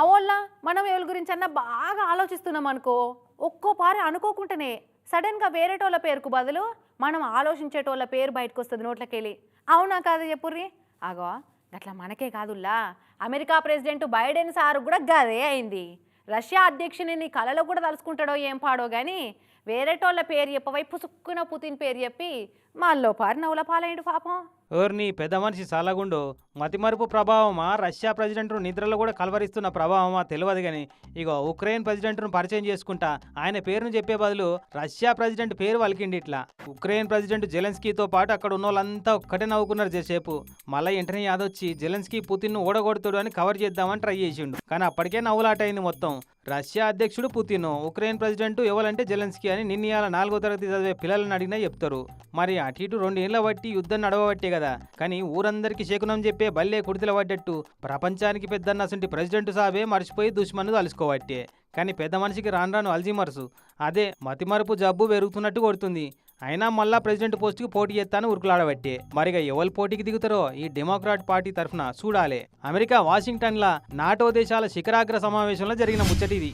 అవోళ్ళ మనం ఎవరి గురించి అన్నా బాగా ఆలోచిస్తున్నాం అనుకో ఒక్కోపారి అనుకోకుండానే సడన్గా వేరేటోళ్ళ పేరుకు బదులు మనం ఆలోచించేటోళ్ళ పేరు బయటకు వస్తుంది నోట్లకెళ్ళి. అవునా కాదు చెప్పుర్రి? అగో గట్లా మనకే కాదుల్లా. అమెరికా ప్రెసిడెంట్ బైడెన్ సార్ కూడా గదే అయింది. రష్యా అధ్యక్షుని నీ కలలో కూడా తలుసుకుంటాడో ఏం పాడో కానీ వేరేటోళ్ళ పేరు చెప్పవై పుసుక్కున పుతిన్ పేరు చెప్పి మళ్ళో పారి నవ్వుల పాలయ్యాడు పాపం. ఓర్ని పెద్ద మనిషి సలగుండు. మతిమరుపు ప్రభావమా? రష్యా ప్రెసిడెంట్ను నిద్రలో కూడా కలవరిస్తున్న ప్రభావమా? తెలియదు కానీ ఇగో ఉక్రెయిన్ ప్రెసిడెంట్ను పరిచయం చేసుకుంటా. ఆయన పేరును చెప్పే బదులు రష్యా ప్రెసిడెంట్ పేరు వలికిండి ఇట్లా. ఉక్రెయిన్ ప్రెసిడెంట్ జెలెన్స్కీతో పాటు అక్కడ ఉన్న వాళ్ళంతా ఒక్కటే నవ్వుకున్నారు చేసేపు మళ్ళీ వెంటనే యాదొచ్చి జెలెన్స్కీ పుతిన్ను ఓడగొడుతాడు అని కవర్ చేద్దామని ట్రై చేసిండు. కానీ అప్పటికే నవ్వులాట అయింది మొత్తం. రష్యా అధ్యక్షుడు పుతిన్ ఉక్రెయిన్ ప్రెసిడెంట్ ఎవరంటే జెలెన్స్కీ అని నిన్న నాలుగో తరగతి చదివే పిల్లలను అడిగినా చెప్తారు. మరి అటు ఇటు రెండు ఏళ్ళ బట్టి యుద్ధం నడవబట్టే కదా. కానీ ఊరందరికీ శకునం చెప్పే బల్లే కుడితల పడ్డట్టు. ప్రపంచానికి పెద్దన్న అసంటి ప్రెసిడెంట్ సాబే మర్చిపోయి దుష్మను తలుసుకోబట్టే. కానీ పెద్ద మనిషికి రాను రాను అల్జీమర్సు. అదే మతిమరుపు జబ్బు పెరుగుతున్నట్టు కొడుతుంది. అయినా మళ్ళా ప్రెసిడెంట్ పోస్టుకి పోటీ చేస్తాను ఉరుకులాడబట్టే. మరిగా ఎవరు పోటీకి దిగుతారో ఈ డెమోక్రాట్ పార్టీ తరఫున చూడాలి. అమెరికా వాషింగ్టన్ల నాటో దేశాల శిఖరాగ్ర సమావేశంలో జరిగిన ముచ్చటిది.